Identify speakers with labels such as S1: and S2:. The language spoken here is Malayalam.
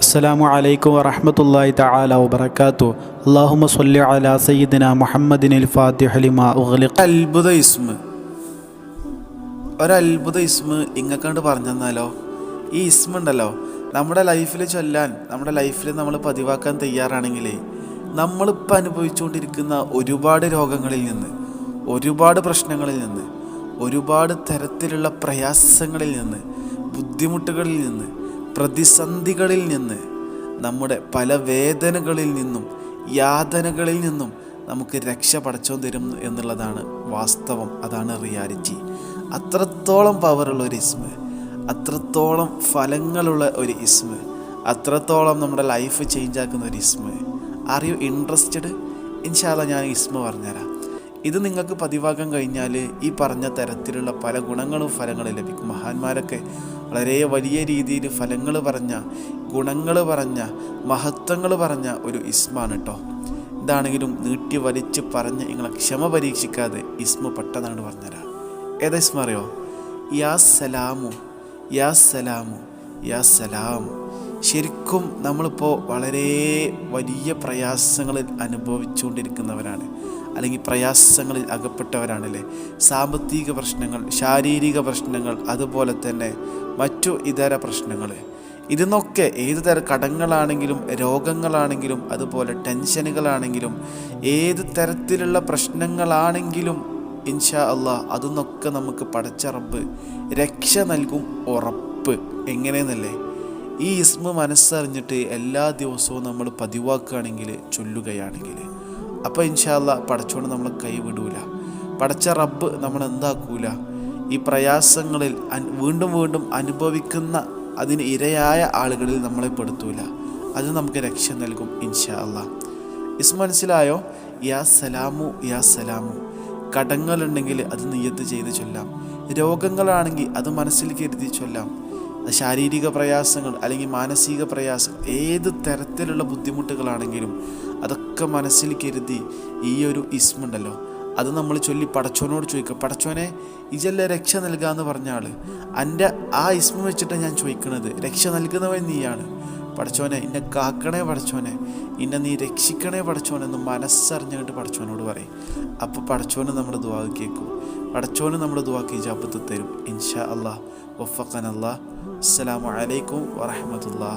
S1: അസ്സാം വലൈക്കും വറഹമത്തല്ലാഹി താല വബറകാതു അല്ലാഹുമ്മ സല്ലി അലാ സയ്യിദിന മുഹമ്മദിൻ അൽ ലിമാ ഉഗ്ലിഖ.
S2: അത്ഭുത ഇസ്മ. ഒരു അത്ഭുത ഇസ്മ ഇങ്ങക്കണ്ട് പറഞ്ഞു തന്നാലോ ഈ ഇസ്മ ഉണ്ടല്ലോ നമ്മുടെ ലൈഫിൽ ചൊല്ലാൻ നമ്മുടെ ലൈഫിൽ നമ്മൾ പതിവാക്കാൻ തയ്യാറാണെങ്കിൽ നമ്മളിപ്പോൾ അനുഭവിച്ചുകൊണ്ടിരിക്കുന്ന ഒരുപാട് രോഗങ്ങളിൽ നിന്ന് ഒരുപാട് പ്രശ്നങ്ങളിൽ നിന്ന് ഒരുപാട് തരത്തിലുള്ള പ്രയാസങ്ങളിൽ നിന്ന് ബുദ്ധിമുട്ടുകളിൽ നിന്ന് പ്രതിസന്ധികളിൽ നിന്ന് നമ്മുടെ പല വേദനകളിൽ നിന്നും യാതനകളിൽ നിന്നും നമുക്ക് രക്ഷ പടച്ചോ തരും എന്നുള്ളതാണ് വാസ്തവം. അതാണ് റിയാലിറ്റി. അത്രത്തോളം പവറുള്ള ഒരു ഇസ്മ. അത്രത്തോളം ഫലങ്ങളുള്ള ഒരു ഇസ്മ. അത്രത്തോളം നമ്മുടെ ലൈഫ് ചേഞ്ച് ആക്കുന്ന ഒരു ഇസ്മ. ആർ യു ഇൻട്രസ്റ്റഡ് ഇൻഷാല്ല ഞാൻ ഇസ്മ പറഞ്ഞുതരാം. ഇത് നിങ്ങൾക്ക് പതിവാക്കാൻ കഴിഞ്ഞാൽ ഈ പറഞ്ഞ തരത്തിലുള്ള പല ഗുണങ്ങളും ഫലങ്ങളും ലഭിക്കും. മഹാന്മാരൊക്കെ വളരെ വലിയ രീതിയിൽ ഫലങ്ങൾ പറഞ്ഞ ഗുണങ്ങൾ പറഞ്ഞ മഹത്വങ്ങൾ പറഞ്ഞ ഒരു ഇസ്മാണ് കേട്ടോ ഇതാണെങ്കിലും നീട്ടി വലിച്ച് പറഞ്ഞ് നിങ്ങളെ ക്ഷമ പരീക്ഷിക്കാതെ ഇസ്മ പെട്ടെന്നാണ് പറഞ്ഞുതരാം ഏതാ ഇസ്മ അറിയോ? യാ സലാമു യാ സലാമു യാ സലാം. ശരിക്കും നമ്മളിപ്പോൾ വളരെ വലിയ പ്രയാസങ്ങളിൽ അനുഭവിച്ചുകൊണ്ടിരിക്കുന്നവരാണ്. അല്ലെങ്കിൽ പ്രയാസങ്ങളിൽ അകപ്പെട്ടവരാണല്ലേ? സാമ്പത്തിക പ്രശ്നങ്ങൾ ശാരീരിക പ്രശ്നങ്ങൾ അതുപോലെ തന്നെ മറ്റു ഇതര പ്രശ്നങ്ങൾ. ഇതിന്നൊക്കെ ഏത് തരം കടങ്ങളാണെങ്കിലും രോഗങ്ങളാണെങ്കിലും അതുപോലെ ടെൻഷനുകളാണെങ്കിലും ഏത് തരത്തിലുള്ള പ്രശ്നങ്ങളാണെങ്കിലും ഇൻഷാ അള്ളാഹ് അതിന്നൊക്കെ നമുക്ക് പടച്ച റബ്ബ് രക്ഷ നൽകും ഉറപ്പ്. എങ്ങനെയെന്നല്ലേ? ഈ ഇസ്മ മനസ്സറിഞ്ഞിട്ട് എല്ലാ ദിവസവും നമ്മൾ പതിവാക്കുകയാണെങ്കിൽ ചൊല്ലുകയാണെങ്കിൽ. അപ്പോൾ ഇൻഷാല്ല പടച്ചോണ്ട് നമ്മൾ കൈവിടൂല. പടച്ച റബ്ബ് നമ്മൾ എന്താക്കൂല. ഈ പ്രയാസങ്ങളിൽ വീണ്ടും വീണ്ടും അനുഭവിക്കുന്ന അതിന് ഇരയായ ആളുകളിൽ നമ്മളെ പെടുത്തൂല. അത് നമുക്ക് രക്ഷ നൽകും ഇൻഷാ അല്ലാ ഇസ് മനസ്സിലായോ? യാ സലാമു യാ സലാമു. കടങ്ങളുണ്ടെങ്കിൽ അത് നിയ്യത്ത് ചെയ്ത് ചൊല്ലാം. രോഗങ്ങളാണെങ്കിൽ അത് മനസ്സിൽ കരുതി ചൊല്ലാം. ശാരീരിക പ്രയാസങ്ങൾ അല്ലെങ്കിൽ മാനസിക പ്രയാസം ഏത് തരത്തിലുള്ള ബുദ്ധിമുട്ടുകളാണെങ്കിലും അതൊക്കെ മനസ്സിൽ കരുതി ഈ ഒരു ഇസ്മുണ്ടല്ലോ. അത് നമ്മൾ ചൊല്ലി പടച്ചോനോട് ചോദിക്കുക പടച്ചോനെ ഇജല്ല രക്ഷ നൽകാന്ന് പറഞ്ഞ ആൾ. എന്റെ ആ ഇസ്മ വെച്ചിട്ട് ഞാൻ ചോദിക്കുന്നത് രക്ഷ നൽകുന്നവൻ നീയാണ്. പടച്ചോനെ എന്നെ കാക്കണേ പടച്ചോനെ എന്നെ നീ രക്ഷിക്കണേ പടച്ചോനെ എന്ന് മനസ്സറിഞ്ഞിട്ട് പടച്ചോനോട് പറയും. അപ്പോൾ പടച്ചോന് നമ്മുടെ ദുവാ കേൾക്കും പടച്ചോന് നമ്മുടെ ദുവാക്ക് ഇജാബത്ത് തരും. ഇൻഷാ അള്ളാഹ് വഫക്കൻ അള്ളാഹ് അലൈക്കും വറഹമത്തുള്ള